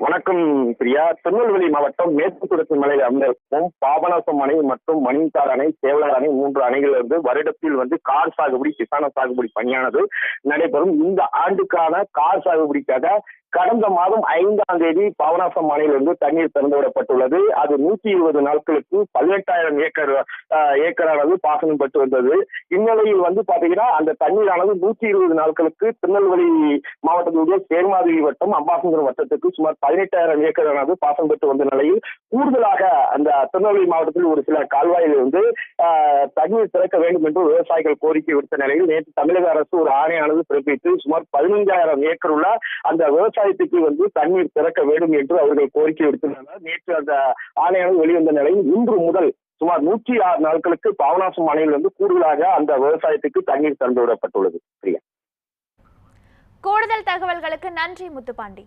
வணக்கம் பிரியா. திருநெல்வேலி மாவட்டம் மேற்கு தொடர்ச்சி மலையில் அமைந்திருக்கும் பாபநாசம் அணை மற்றும் மணிந்தார் அணை சேவலார் அணை மூன்று அணைகளிலிருந்து வருடத்தில் வந்து கார் சாகுபடி கிசான சாகுபடி பணியானது நடைபெறும். இந்த ஆண்டுக்கான கார் சாகுபடிக்காக கடந்த மாதம் ஐந்தாம் தேதி பாபநாசம் மாநிலிருந்து தண்ணீர் திறந்து விடப்பட்டுள்ளது அது நூற்றி இருபது நாட்களுக்கு பதினெட்டாயிரம் ஏக்கர் ஏக்கரானது பாசனம் பெற்று வந்தது. இந்நிலையில் வந்து பாத்தீங்கன்னா அந்த தண்ணீரானது நூற்றி இருபது நாட்களுக்கு திருநெல்வேலி மாவட்டத்தினுடைய சேர்மாதேவி வட்டம் அம்பாசங்கரம் வட்டத்துக்கு சுமார் பதினெட்டாயிரம் ஏக்கரானது பாசனம் பெற்று வந்த நிலையில் கூடுதலாக அந்த திருநெல்வேலி மாவட்டத்தில் ஒரு சில கால்வாயில் வந்து ஆஹ், தண்ணீர் திறக்க வேண்டும் என்று விவசாயிகள் கோரிக்கை விடுத்த நிலையில் நேற்று தமிழக அரசு ஒரு ஆணையானது பிறப்பித்து சுமார் பதினைஞ்சாயிரம் ஏக்கர் உள்ள அந்த விவசாயத்துக்கு வந்து தண்ணீர் திறக்க வேண்டும் என்று அவர்கள் கோரிக்கை விடுத்துள்ளனர். நேற்று அந்த ஆணையானது வெளிவந்த நிலையில் இன்று முதல் சுமார் நூற்றி ஆறு நாட்களுக்கு பாவநாசம் அணையில் வந்து கூடுதலாக அந்த விவசாயத்துக்கு தண்ணீர் திறந்து விடப்பட்டுள்ளது. பிரியா. கூடுதல் தகவல்களுக்கு நன்றி முத்துப்பாண்டி.